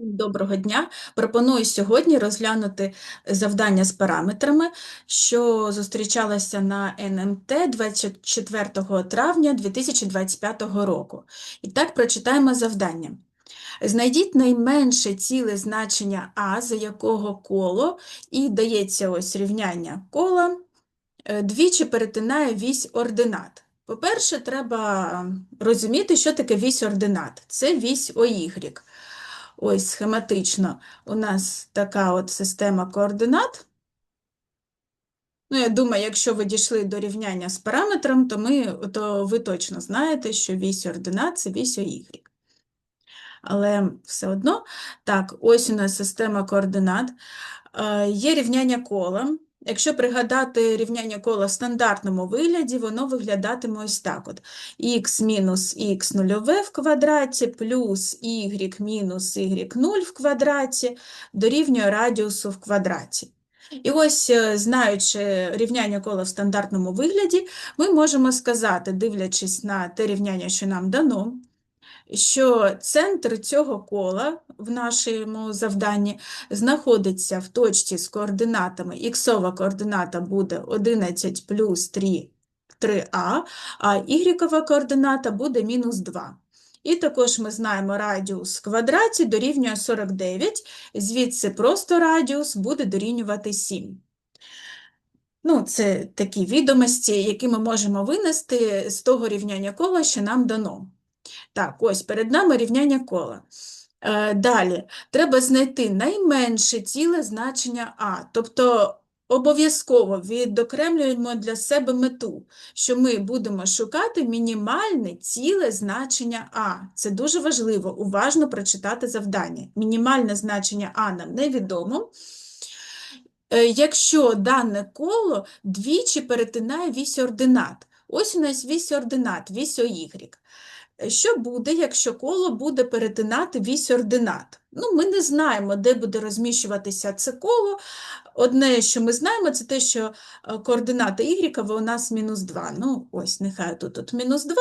Доброго дня. Пропоную сьогодні розглянути завдання з параметрами, що зустрічалося на НМТ 24 травня 2025 року. І так прочитаємо завдання. Знайдіть найменше ціле значення А, за якого коло, і дається ось рівняння кола, е, двічі перетинає вісь ординат. По-перше, треба розуміти, що таке вісь ординат. Це вісь ОY. Ось схематично у нас така от система координат. Ну, я думаю, якщо ви дійшли до рівняння з параметром, то, ми, то ви точно знаєте, що вісь ординат – це вісь ОY. Але все одно, так, ось у нас система координат. Е, Є рівняння кола. Якщо пригадати рівняння кола в стандартному вигляді, воно виглядатиме ось так. от. х мінус х нульове в квадраті плюс y мінус y0 в квадраті дорівнює радіусу в квадраті. І ось, е, знаючи рівняння кола в стандартному вигляді, ми можемо сказати, дивлячись на те рівняння, що нам дано, що центр цього кола в нашому завданні знаходиться в точці з координатами. Іксова координата буде 11 плюс 3, 3а, а y координата буде мінус 2. І також ми знаємо радіус в квадраті дорівнює 49, звідси просто радіус буде дорівнювати 7. Ну, це такі відомості, які ми можемо винести з того рівняння кола, що нам дано. Так, ось перед нами рівняння кола. Е, Далі, треба знайти найменше ціле значення А, тобто обов'язково відокремлюємо для себе мету, що ми будемо шукати мінімальне ціле значення А. Це дуже важливо, уважно прочитати завдання. Мінімальне значення А нам невідомо. Е, Якщо дане коло двічі перетинає вісь ординат. Ось у нас вісь ординат, вісь ОY. Що буде, якщо коло буде перетинати вісь ординат? Ну, ми не знаємо, де буде розміщуватися це коло. Одне, що ми знаємо, це те, що е, координата y у нас мінус 2. Ну, ось, нехай тут от мінус 2,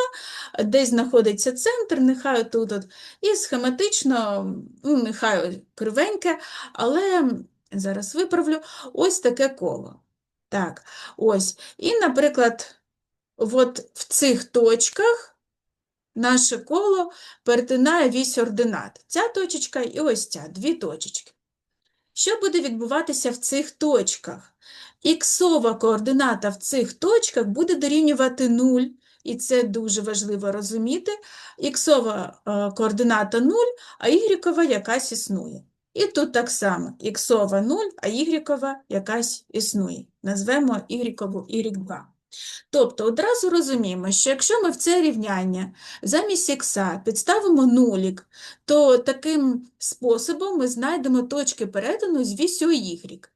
десь знаходиться центр, нехай тут от. І схематично, ну, нехай кривеньке, але зараз виправлю, ось таке коло. Так, ось. І, наприклад, от в цих точках наше коло перетинає вісь ординат. Ця точечка і ось ця, дві точечки. Що буде відбуватися в цих точках? Іксова координата в цих точках буде дорівнювати 0, і це дуже важливо розуміти. Іксова е, координата 0, а ігрікова якась існує. І тут так само іксова 0, а ігрікова якась існує. Назвемо ігрікову y2. Тобто одразу розуміємо, що якщо ми в це рівняння замість х підставимо нулік, то таким способом ми знайдемо точки перетину з вісю y.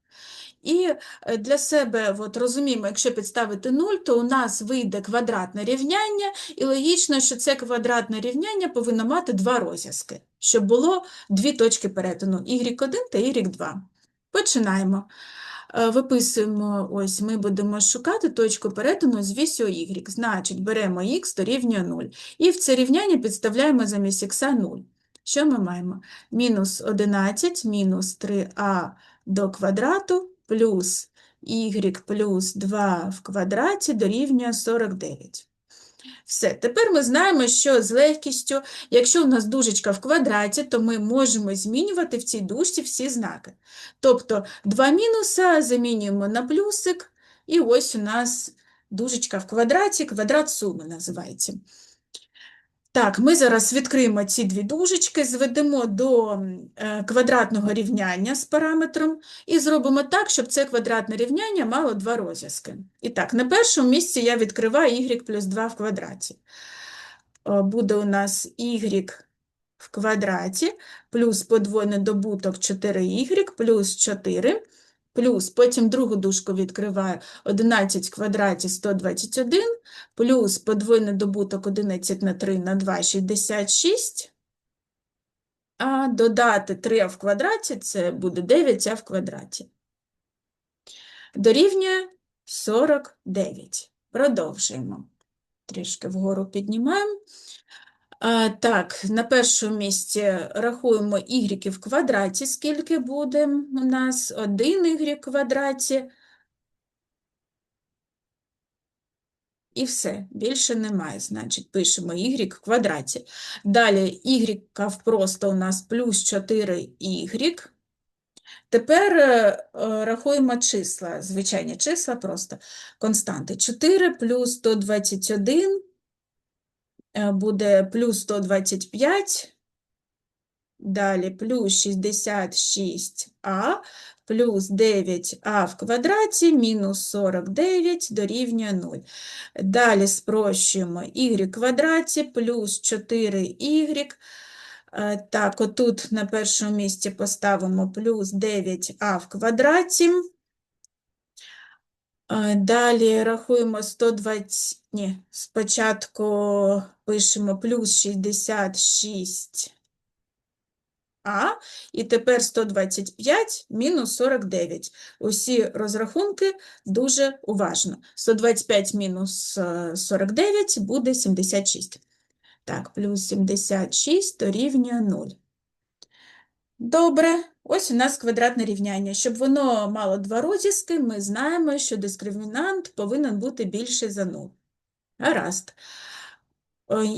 І е, для себе от, розуміємо, якщо підставити 0, то у нас вийде квадратне рівняння, і логічно, що це квадратне рівняння повинно мати два розв'язки, щоб було дві точки перетину y1 та y2. Починаємо. Е, Виписуємо, ось ми будемо шукати точку перетину з вісю y. Значить, беремо х дорівнює 0. І в це рівняння підставляємо замість х 0. Що ми маємо? Мінус 11 мінус 3а до квадрату плюс y плюс 2 в квадраті дорівнює 49. Все, тепер ми знаємо, що з легкістю, якщо у нас дужечка в квадраті, то ми можемо змінювати в цій дужці всі знаки. Тобто два мінуса замінюємо на плюсик, і ось у нас дужечка в квадраті, квадрат суми називається. Так, ми зараз відкриємо ці дві дужечки, зведемо до е, квадратного рівняння з параметром і зробимо так, щоб це квадратне рівняння мало два розв'язки. І так, на першому місці я відкриваю y плюс 2 в квадраті. Буде у нас y в квадраті плюс подвойний добуток 4y плюс 4 плюс, потім другу дужку відкриваю 11 в квадраті 121, плюс подвойний добуток 11 на 3 на 2 – 66, а додати 3 в квадраті – це буде 9а в квадраті. Дорівнює 49. Продовжуємо. Трішки вгору піднімаємо. Так, на першому місці рахуємо y в квадраті, скільки буде у нас 1 y в квадраті. І все, більше немає, значить, пишемо y в квадраті. Далі y просто у нас плюс 4y. Тепер е, е, рахуємо числа, звичайні числа просто константи. 4 плюс 121 е, буде плюс 125, далі плюс 66а, плюс 9а в квадраті, мінус 49 дорівнює 0. Далі спрощуємо y квадраті плюс 4y. Е, Так, отут на першому місці поставимо плюс 9а в квадраті. Е, Далі рахуємо 120, ні, спочатку пишемо плюс 66 а, і тепер 125 мінус 49. Усі розрахунки дуже уважно. 125 мінус е, 49 буде 76. Так, плюс 76 дорівнює 0. Добре, ось у нас квадратне рівняння. Щоб воно мало два розіски, ми знаємо, що дискримінант повинен бути більший за 0. Гаразд.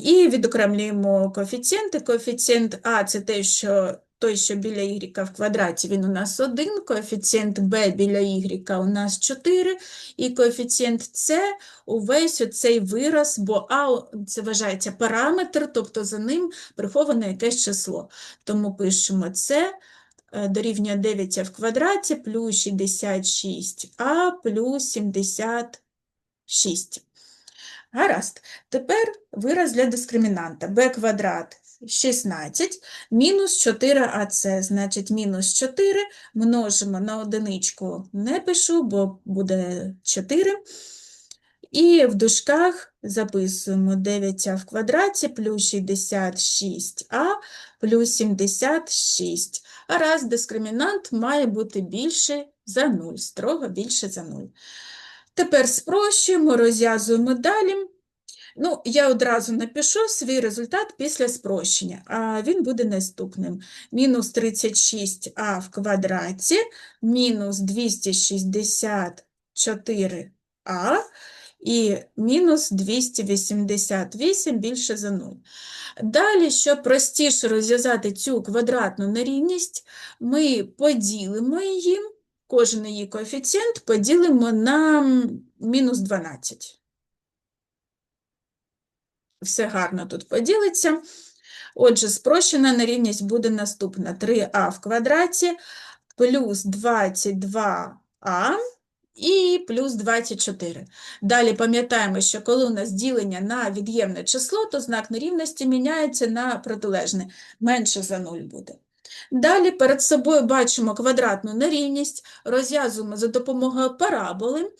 І відокремлюємо коефіцієнти. Коефіцієнт А – це те, що, той, що біля y в квадраті, він у нас 1, коефіцієнт Б біля y у нас 4, і коефіцієнт С увесь оцей вираз, бо А – це вважається параметр, тобто за ним приховане якесь число. Тому пишемо С е, дорівнює 9а в квадраті плюс 66а плюс 76. Гаразд. Тепер вираз для дискримінанта. b квадрат 16 мінус 4ac, значить мінус 4 множимо на одиничку, не пишу, бо буде 4. І в дужках записуємо 9а в квадраті плюс 66а плюс 76. А раз дискримінант має бути більше за 0, строго більше за 0. Тепер спрощуємо, розв'язуємо далі. Ну, я одразу напишу свій результат після спрощення, а він буде наступним. Мінус 36а в квадраті, мінус 264а і мінус 288 більше за 0. Далі, щоб простіше розв'язати цю квадратну нерівність, ми поділимо її, кожен її коефіцієнт поділимо на мінус 12 все гарно тут поділиться. Отже, спрощена нерівність буде наступна: 3а в квадраті плюс 22а і плюс 24. Далі пам'ятаємо, що коли у нас ділення на від'ємне число, то знак нерівності міняється на протилежне, менше за 0 буде. Далі перед собою бачимо квадратну нерівність, розв'язуємо за допомогою параболи.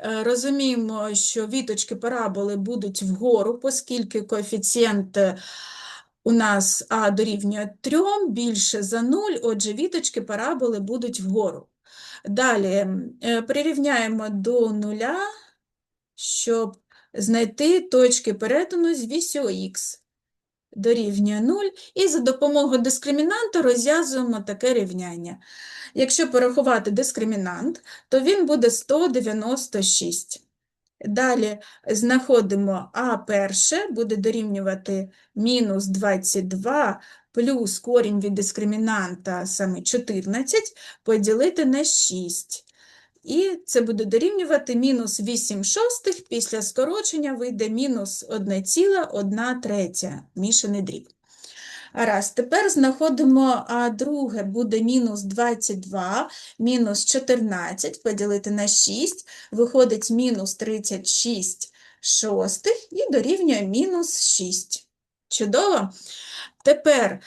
Е, розуміємо, що віточки параболи будуть вгору, оскільки коефіцієнт е, у нас А дорівнює 3, більше за 0, отже, віточки параболи будуть вгору. Далі е, прирівняємо до нуля, щоб знайти точки перетину з вісю Х. Дорівнює 0, і за допомогою дискримінанта розв'язуємо таке рівняння. Якщо порахувати дискримінант, то він буде 196. Далі знаходимо А перше, буде дорівнювати мінус 22 плюс корінь від дискримінанта саме 14 поділити на 6. І це буде дорівнювати мінус 8 шостих, після скорочення вийде мінус 1,1 третя, мішаний дріб. Раз, тепер знаходимо а друге буде мінус 22, мінус 14 поділити на 6, виходить мінус 36 шостих і дорівнює мінус 6. Чудово? Тепер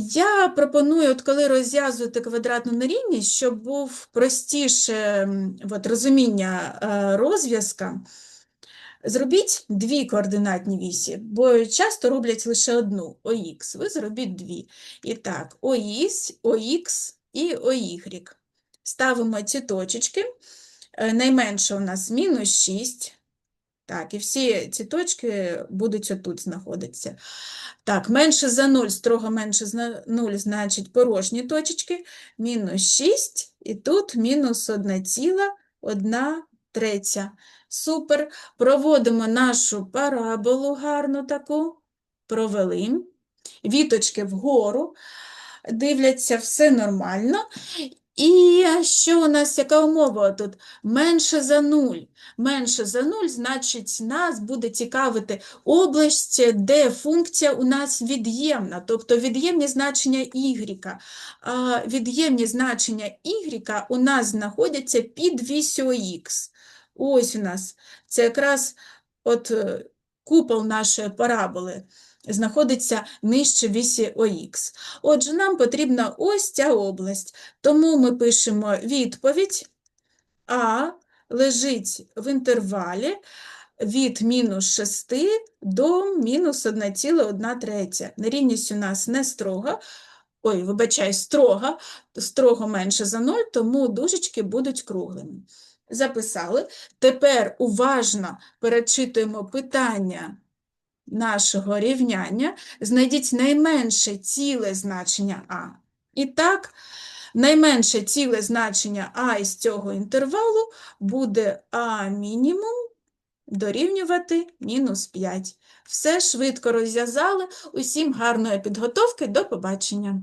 я пропоную, от коли розв'язуєте квадратну нерівність, щоб був простіше от, розуміння е, розв'язка, Зробіть дві координатні вісі, бо часто роблять лише одну ОХ. Ви зробіть дві. І так, ОХ, ОХ і ОY. Ставимо ці точечки. Е, найменше у нас мінус 6, Так, і всі ці точки будуть отут знаходитися. Так, менше за 0, строго менше за 0, значить порожні точечки. Мінус 6, і тут мінус 1,1 третя. Супер. Проводимо нашу параболу гарну таку. Провели. Віточки вгору. Дивляться, все нормально. І що у нас, яка умова тут? Менше за 0. Менше за 0, значить, нас буде цікавити область, де функція у нас від'ємна, тобто від'ємні значення y. Від'ємні значення y у нас знаходяться під вісю х. Ось у нас це якраз от купол нашої параболи знаходиться нижче вісі ОХ. Отже, нам потрібна ось ця область. Тому ми пишемо відповідь А лежить в інтервалі від мінус 6 до мінус 1,1 третя. Нерівність у нас не строга, ой, вибачай, строга, строго менше за 0, тому дужечки будуть круглими. Записали. Тепер уважно перечитуємо питання нашого рівняння. Знайдіть найменше ціле значення А. І так, найменше ціле значення А із цього інтервалу буде А мінімум дорівнювати мінус 5. Все швидко розв'язали. Усім гарної підготовки. До побачення.